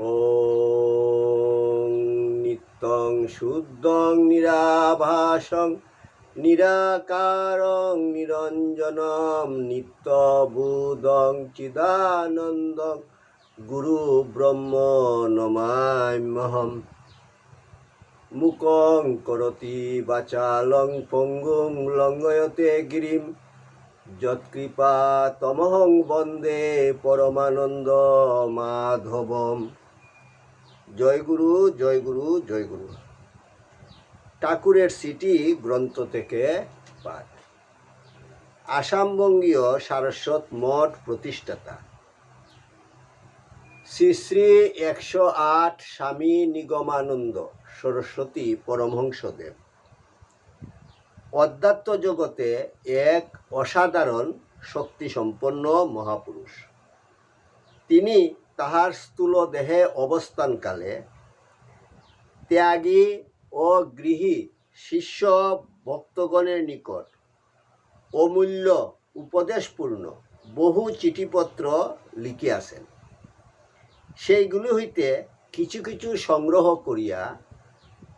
ॐ नित्यं शुद्धं निराभासं निराकारं निरञ्जनं नित्यबुधं चिदानन्दं गुरुब्रह्म नमाम्यहम् মুকং করতি বাচালং পঙ্গুং লঙ্ঘয়তে গিরিম যৎকৃপা তমহং বন্দে পরমানন্দ মাধবম জয় গুরু জয় গুরু জয় গুরু। ঠাকুরের সিটি গ্রন্থ থেকে পাঠ। আসামবঙ্গীয় সারস্বত মঠ প্রতিষ্ঠাতা। শ্রী শ্রী একশো আট স্বামী নিগমানন্দ সরস্বতী পরমহংসদেব। অধ্যাত্ম জগতে এক অসাধারণ শক্তিসম্পন্ন মহাপুরুষ। তিনি তাহার স্থূল দেহে অবস্থানকালে ত্যাগী ও গৃহী শিষ্য ভক্তগণের নিকট অমূল্য উপদেশপূর্ণ বহু চিঠিপত্র লিখিয়াছেন। সেইগুলি হইতে কিছু কিছু সংগ্রহ করিয়া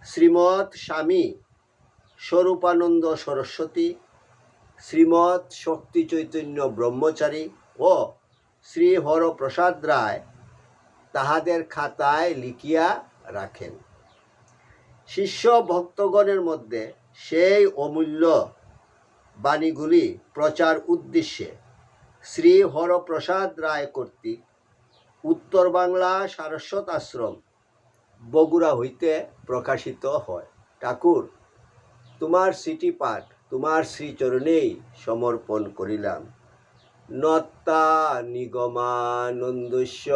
শ্রীমৎ স্বামী স্বরূপানন্দ সরস্বতী, শ্রীমৎ শক্তি চৈতন্য ব্রহ্মচারী ও শ্রী হরপ্রসাদ রায় তাহাদের খাতায় লিখিয়া রাখেন। শিষ্য ভক্তগণের মধ্যে সেই অমূল্য বাণীগুলি প্রচার উদ্দেশ্যে শ্রী হরপ্রসাদ রায় কর্তৃক উত্তর বাংলা সারস্বত আশ্রম, বগুড়া হইতে প্রকাশিত হয়। ঠাকুর, তোমার সিটি পাঠ, তোমার শ্রীচরণেই সমর্পণ করিলাম। নত্তা নিগমানন্দস্য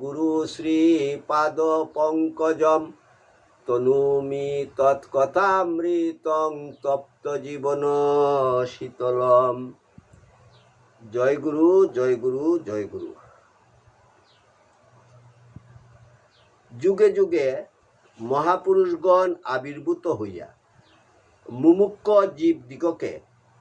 গুরু শ্রী পাদ পঙ্কজম। তনুমি তৎকথামৃতং তপ্ত জীবন শীতলম। জয় গুরু জয় গুরু জয় গুরু। যুগে যুগে মহাপুরুষগণ আবির্ভূত হইয়া মুমুক্ষ জীবদিগকে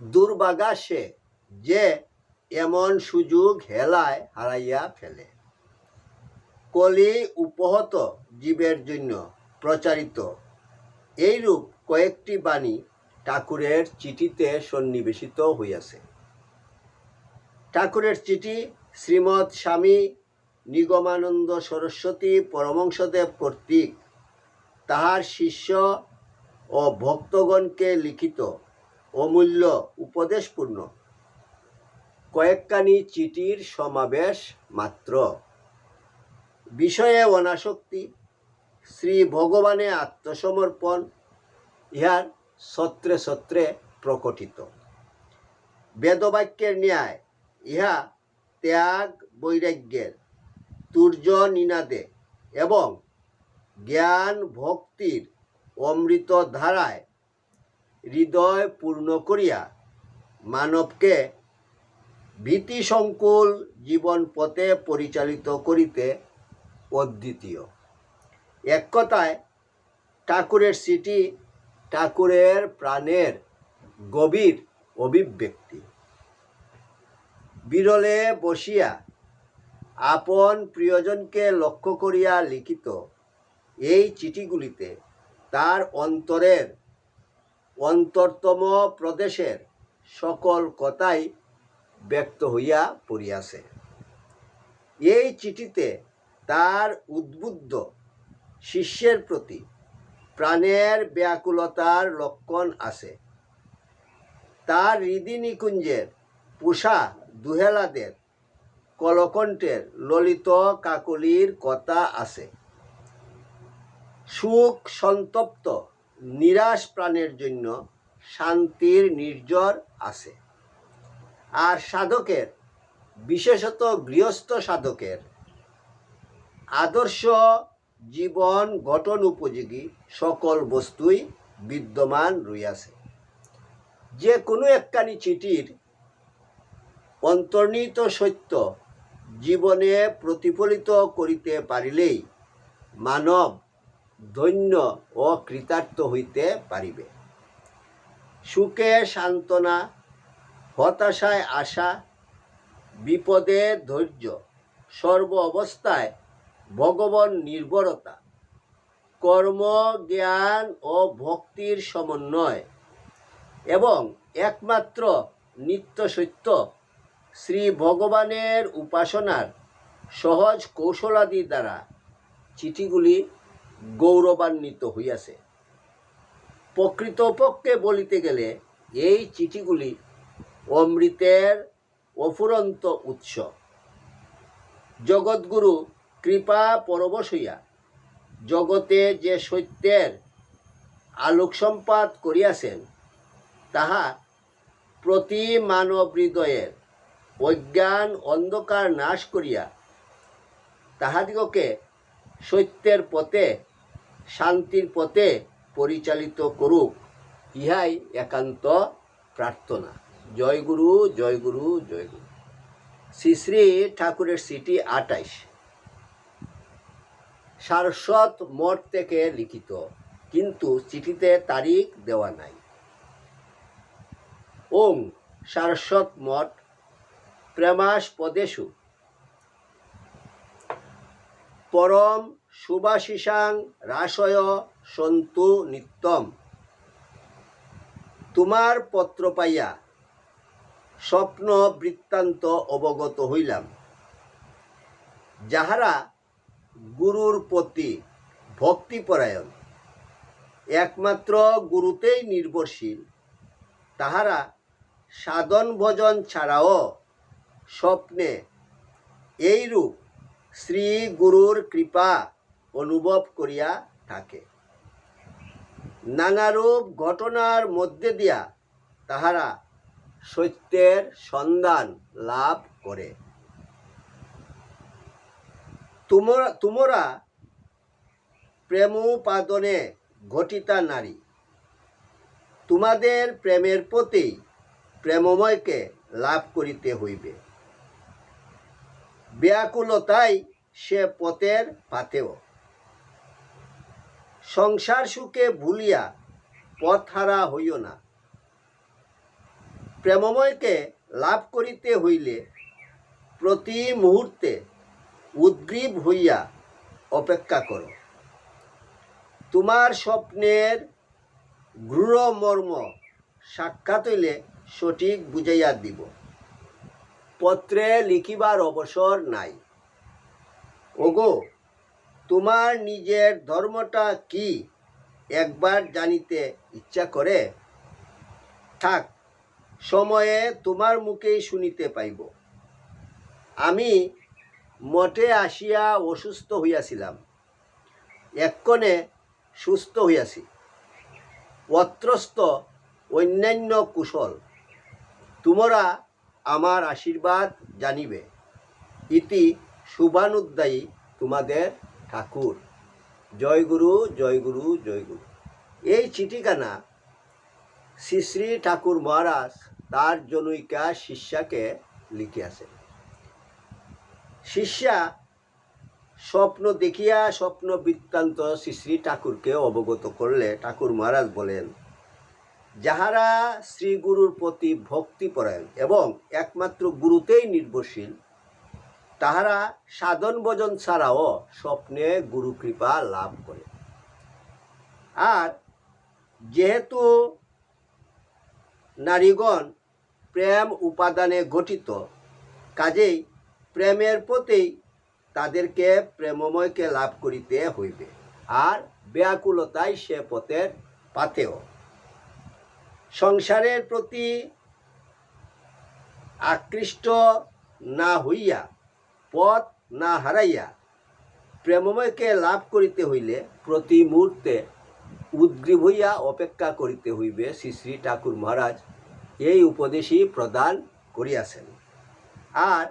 দুর্বাগা সে যে এমন সুযোগ হেলায় হারাইয়া ফেলে। কলি উপহত জীবের জন্য প্রচারিত। এইরূপ কয়েকটি বাণী ঠাকুরের চিঠিতে সন্নিবেশিত হইয়াছে। ঠাকুরের চিঠি শ্রীমৎ স্বামী নিগমানন্দ সরস্বতী পরমংসদেব কর্তৃক তাহার শিষ্য ও ভক্তগণকে লিখিত। অমূল্য, উপদেশপূর্ণ। কয়েকখানি চিঠির সমাবেশ মাত্র। বিষয়ে অনাসক্তি, শ্রী ভগবানে আত্মসমর্পণ, ইহার সত্রে সত্রে প্রকটিত। বেদবাক্যের ন্যায়, ইহা ত্যাগ বৈরাগ্যের তুর্য নিনাদে এবং জ্ঞান ভক্তির অমৃত ধারায় হৃদয় পূর্ণ করিয়া মানবকে ভীতিসংকুল জীবন পথে পরিচালিত করিতে অদ্বিতীয়। এক কথায়, ঠাকুরের সিটি ঠাকুরের প্রাণের গভীর অভিব্যক্তি। বিরলে বসিয়া আপন প্রিয়জনকে লক্ষ্য করিয়া লিখিত এই চিঠিগুলিতে তার অন্তরের অন্তরতম প্রদেশের সকল কথাই ব্যক্ত হইয়া পড়িয়াছে। এই চিঠিতে তার উদ্বুদ্ধ শিষ্যের প্রতি প্রাণের ব্যাকুলতার লক্ষণ আছে। তার হৃদি নিকুঞ্জের পুষা দুহেলাদের কলকণ্ঠের ললিত কাকলির কথা আছে। সুখ সন্তপ্ত নিরাশ প্রাণের জন্য শান্তির নির্জর আছে। আর সাধকের, বিশেষত গৃহস্থ সাধকের, আদর্শ জীবন গঠন উপযোগী সকল বস্তুই বিদ্যমান রইয়াছে। যে কোনো একখানি চিঠির অন্তর্নিহিত সত্য জীবনে প্রতিফলিত করিতে পারিলেই মানব ধন্য ও কৃতার্থ হইতে পারিবে। সুখে সান্ত্বনা, হতাশায় আশা, বিপদে ধৈর্য, সর্ব অবস্থায় ভগবান নির্ভরতা, কর্ম, জ্ঞান ও ভক্তির সমন্বয় এবং একমাত্র নিত্য সত্য শ্রী ভগবানের উপাসনার সহজ কৌশলাদি দ্বারা চিঠিগুলি গৌরবান্বিত হইয়াছে। প্রকৃতপক্ষে বলিতে গেলে এই চিঠিগুলি অমৃতের অফুরন্ত উৎস। জগৎগুরু কৃপা পরবশ হইয়া জগতে যে সত্যের আলোক সম্পাদ করিয়াছেন, তাহা প্রতি মানব হৃদয়ের অজ্ঞান অন্ধকার নাশ করিয়া তাহাদিগকে সত্যের পথে শান্তির পথে পরিচালিত করুক, ইহাই একান্ত প্রার্থনা। জয় গুরু জয় গুরু জয় গুরু। শ্রী শ্রী ঠাকুরের সিটি আটাইশ সারস্বত মঠ থেকে লিখিত, কিন্তু চিঠিতে তারিখ দেওয়া নাই। ওং সারস্বত মঠ, প্রেমাস পদেশু পরম সুভাশিসাং রাসয় সন্তু নিত্যম। তোমার পত্র পাইয়া স্বপ্ন বৃত্তান্ত অবগত হইলাম। যাহারা গুরুর প্রতি ভক্তিপরায়ণ, একমাত্র গুরুতেই নির্ভরশীল, তাহারা সাধন ভজন ছাড়াও স্বপ্নে এইরূপ শ্রী গুরুর কৃপা অনুভব করিয়া থাকে। নানারূপ ঘটনার মধ্যে দিয়া তাহারা সত্যের সন্ধান লাভ করে। তোমরা তোমরা প্রেমোপাদনে ঘটিতা নারী। তোমাদের প্রেমের প্রতি প্রেমময়কে লাভ করিতে হইবে। ব্যাকুলতাই সে পথের পাতেও। সংসার সুখে ভুলিয়া পথ হারা হইও না। প্রেমময়কে লাভ করিতে হইলে প্রতি মুহূর্তে উদ্গ্রীব হইয়া অপেক্ষা করো। তোমার স্বপ্নের গৃঢ় মর্ম সাক্ষাৎ হইলে সঠিক বুঝাইয়া দিব। পত্রে লিখিবার অবসর নাই। ওগো তোমার নিজের ধর্মটা কি? একবার জানিতে ইচ্ছা করে। থাক, সময়ে তোমার মুখেই শুনিতে পাইব। আমি মঠে আসিয়া অসুস্থ হইয়াছিলাম। এক্ষণে সুস্থ হইয়াছি। অত্রস্ত অন্যান্য কুশল, তোমরা আমার আশীর্বাদ জানিবে। ইতি শুভানুদ্দায়ী তোমাদের ঠাকুর। জয় গুরু জয় গুরু জয় গুরু। এই চিঠিখানা শ্রী শ্রী ঠাকুর মহারাজ তার জনৈকা শিষ্যাকে লিখিয়াছেন। শিষ্যা স্বপ্ন দেখিয়া স্বপ্ন বৃত্তান্ত শ্রী শ্রী ঠাকুরকে অবগত করলে ঠাকুর মহারাজ বলেন, যাহারা শ্রী গুরুর প্রতি ভক্তিপরায়ণ এবং একমাত্র গুরুতেই নির্ভরশীল তাহারা সাধন ভজন ছাড়াও স্বপ্নে গুরু কৃপা লাভ করে। আর যেহেতু নারীগণ প্রেম উপাদানে গঠিত, কাজেই প্রেমের প্রতি তাদেরকে প্রেমময়কে লাভ করিতে হইবে, আর ব্যাকুলতাই সে পথের পাথেও সংসারের প্রতি আকৃষ্ট না হইয়া পথ না হারাইয়া প্রেমময়কে লাভ করিতে হইলে প্রতি মুহূর্তে উদ্গ্রীব হইয়া অপেক্ষা করিতে হইবে শ্রী শ্রী ঠাকুর মহারাজ। এই উপদেশই প্রদান করিয়াছেন। আর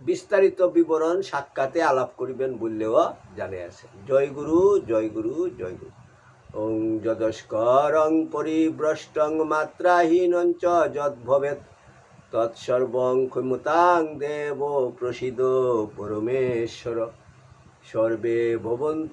বিস্তারিত বিবরণ সাক্ষাতে আলাপ করিবেন বললেও জানিয়াছেন। জয় গুরু জয় গুরু জয় গুরু। যদস্করং পরিভ্রষ্টং মাত্রাহীন চ যদ্ভবেত তৎসর্বং ক্ষমতাং দেব প্রসিদ পরমেশ্বর। সর্বে ভবন্তু